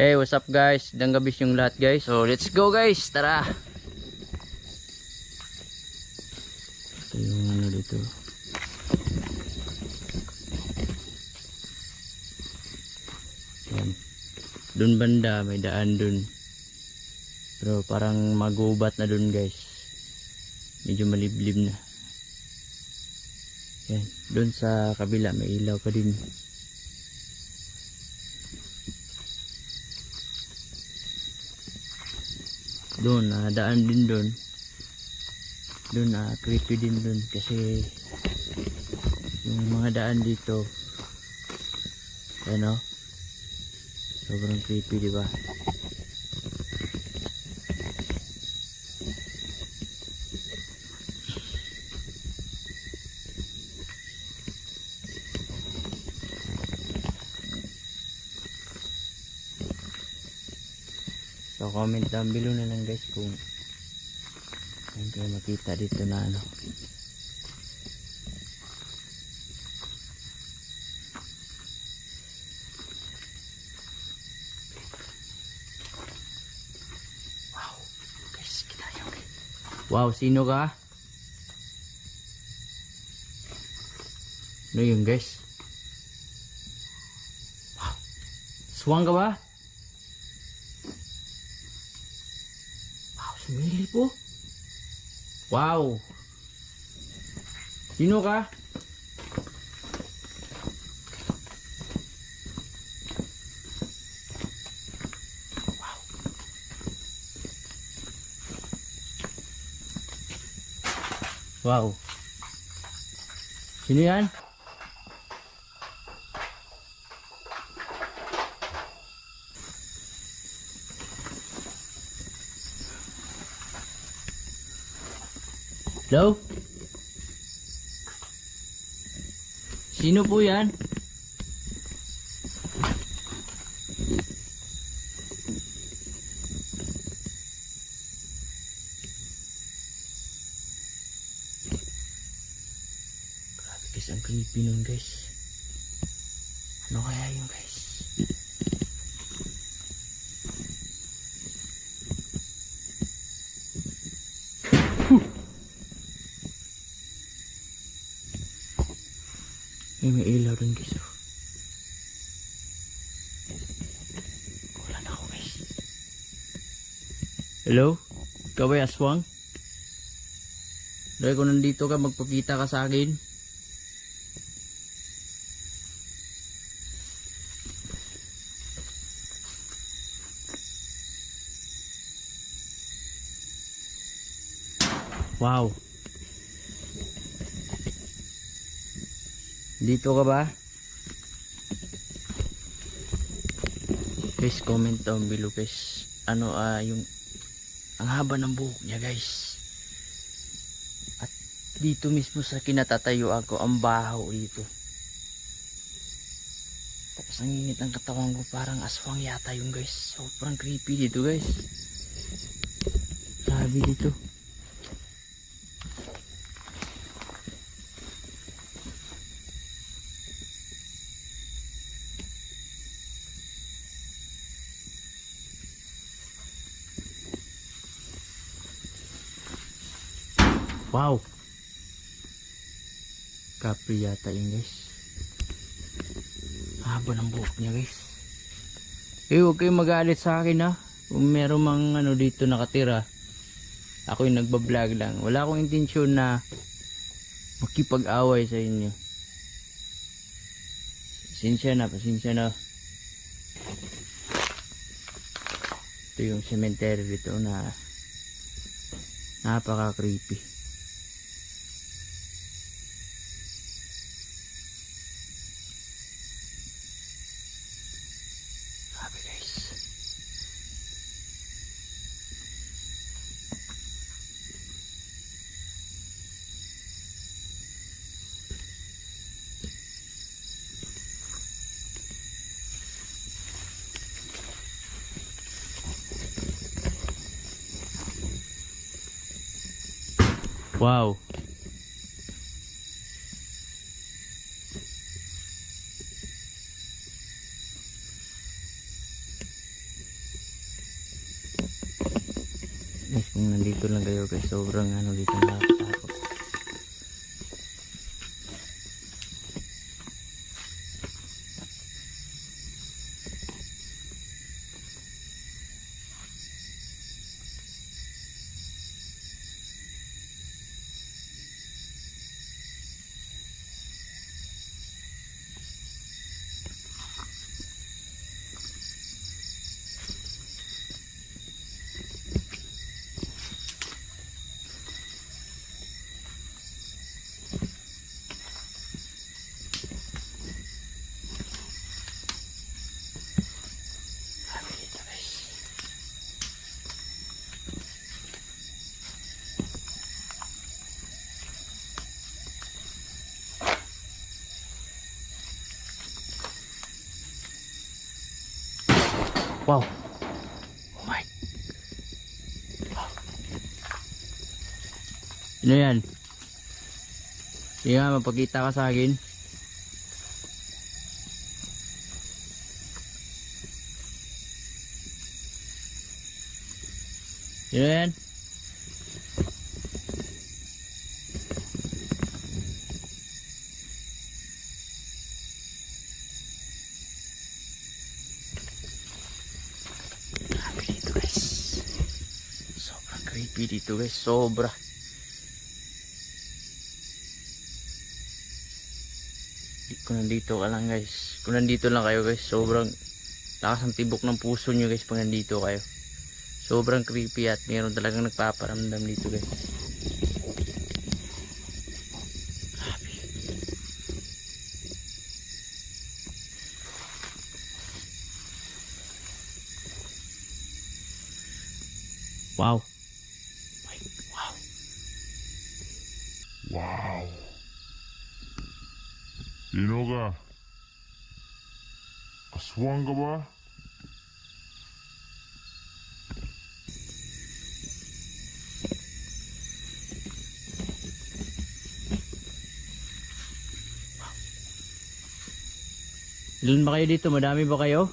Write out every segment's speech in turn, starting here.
Hey, what's up guys? Danggabis yung lahat guys. So, let's go guys. Tara. Ito yung ano dito. Yan. Doon banda, may daan dun. Pero parang magubat na dun guys. Medyo maliblib na. Yan. Doon sa kabila, may ilaw pa din. Doon ah, daan din doon. Doon ah, creepy din doon kasi yung mga daan dito ano sobrang creepy di ba So comment down below na lang guys kung saan kayo makita dito na ano. Wow. Guys, kita guys. Wow, sino ka? Ano yun guys? Wow. Swang ka ba? Wow, sumili po. Wow. Sino ka? Wow. Sino yan? Hello? Sino po yan? Grabe guys, ang creepy nun guys. Ano kaya yun guys? Ay, may ilaw dun guys. Wala na ako guys. Hello? Ikaw ba aswang? Dahil kung nandito ka, magpakita ka sa akin. Wow. Dito ka ba? Guys, comment down below guys. Ano ah yung ang haba ng buhok niya guys. At dito mismo sa kinatatayuan ko ang bahaw dito. Tapos ang init ng katawan ko parang aswang yata yung guys. Sobrang creepy dito guys. Sabi dito. Wow. Capri yata yun guys. Haba ng buhok niya guys. Eh huwag kayong magalit sa akin ha. Kung meron mang ano dito nakatira. Ako yung nagbablog lang. Wala akong intensyon na makipag-away sa inyo. Pasensya na, pasensya na. Ito yung cemetery dito na napaka creepy. Wow. guys kung nandito lang kayo guys sobrang ano Wow. Oh my. Wow. Ano yan? Sige nga, mapakita ka sa akin. Yan? Creepy dito guys. Sobra. Kung nandito ka lang guys. Kung nandito lang kayo guys. Sobrang lakas ng tibok ng puso nyo guys pag nandito kayo. Sobrang creepy at mayroon talagang nagpaparamdam dito guys. Wow. My, wow. Wow. Sino ka? Aswang ka ba? Ilan ba kayo dito? Madami ba kayo?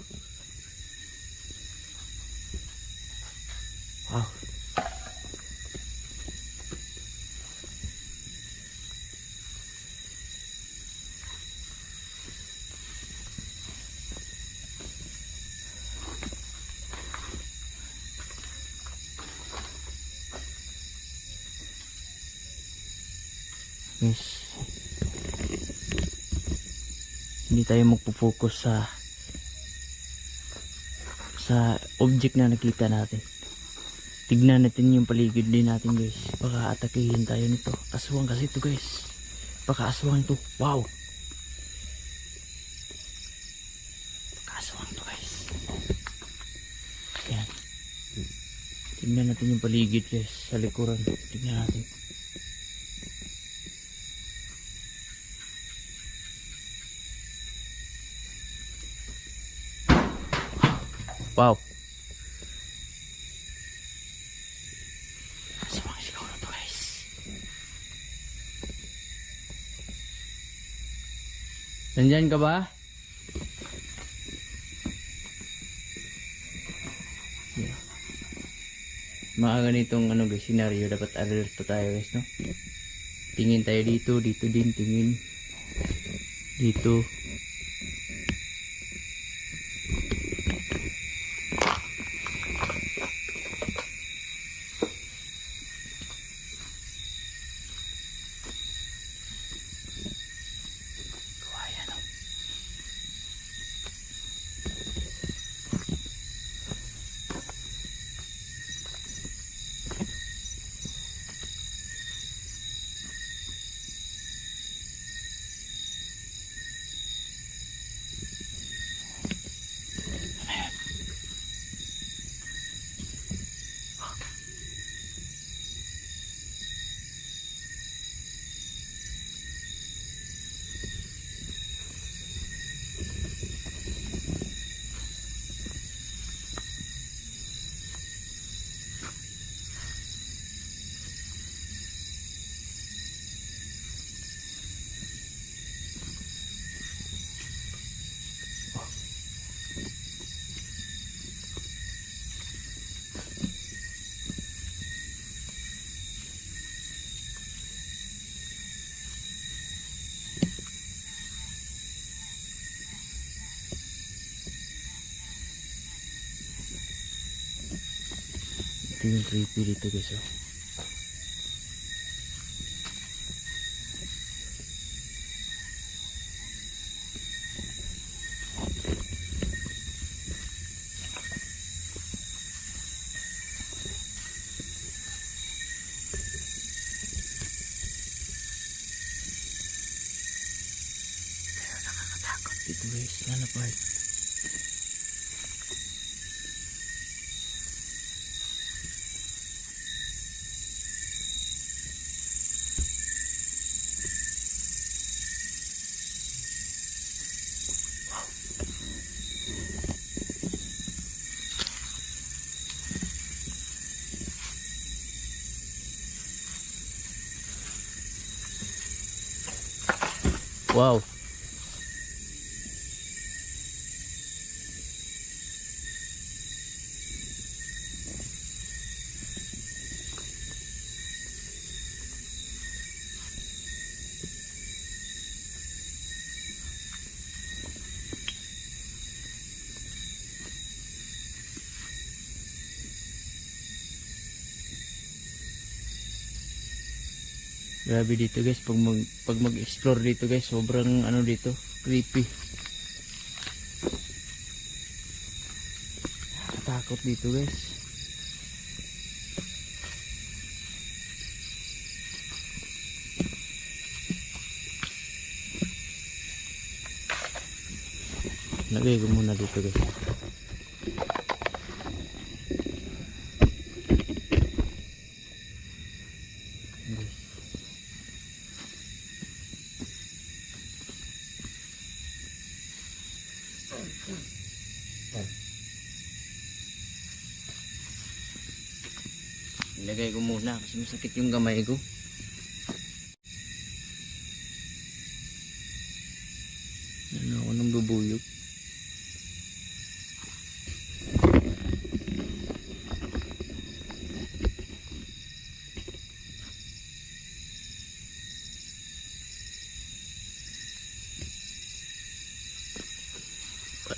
Yes. Hindi tayo magpo-focus sa sa object na nakita natin. Tignan natin yung paligid din natin guys. Baka atakihin tayo nito. Aswang kasi ito guys. Baka aswang to. Wow. Baka aswang to guys. Ayan. Tignan natin yung paligid guys. Sa likuran. Tignan natin. Wow. Nandyan ka ba? Yeah. Mga ganitong ano guys, scenario dapat alert tayo guys, no? Tingin tayo dito, dito din, tingin. Dito. Yung creepy dito guys oh. Dito guys, lalo Wow. Grabe dito guys, pag mag pag mag-explore dito guys, sobrang ano dito, creepy. Nakakatakot dito guys. Lagay ko muna dito guys. Ko muna kasi masakit yung gamay ko. Ano ako nang bubuyog.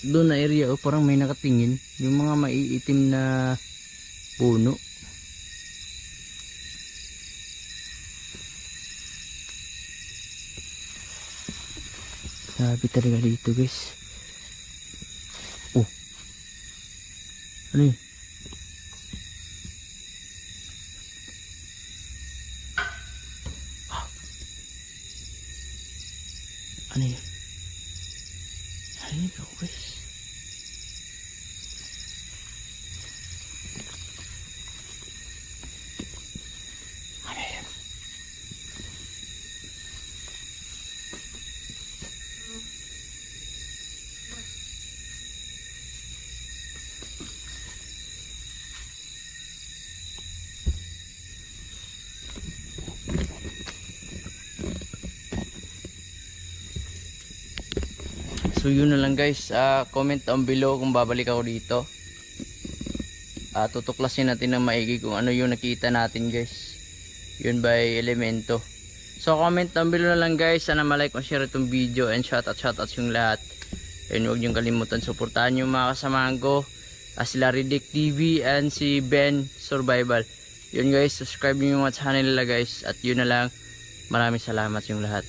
Doon na area oh, parang may nakatingin. Yung mga maiitim na puno. Sabi talaga dito guys. Oh. Ano yun? So yun na lang guys, Ah, comment down below kung babalik ako dito. Ah, tutuklasin natin ng maigi kung ano yung nakita natin guys. Yun by elemento. So comment down below na lang guys, sana malike o share itong video and shout out shout out yung lahat. And huwag niyong kalimutan suportahan yung mga kasamahan ko. Ah, sila Ridic TV and si Ben Survival. Yun guys, subscribe niyo yung channel nila guys. At yun na lang, maraming salamat yung lahat.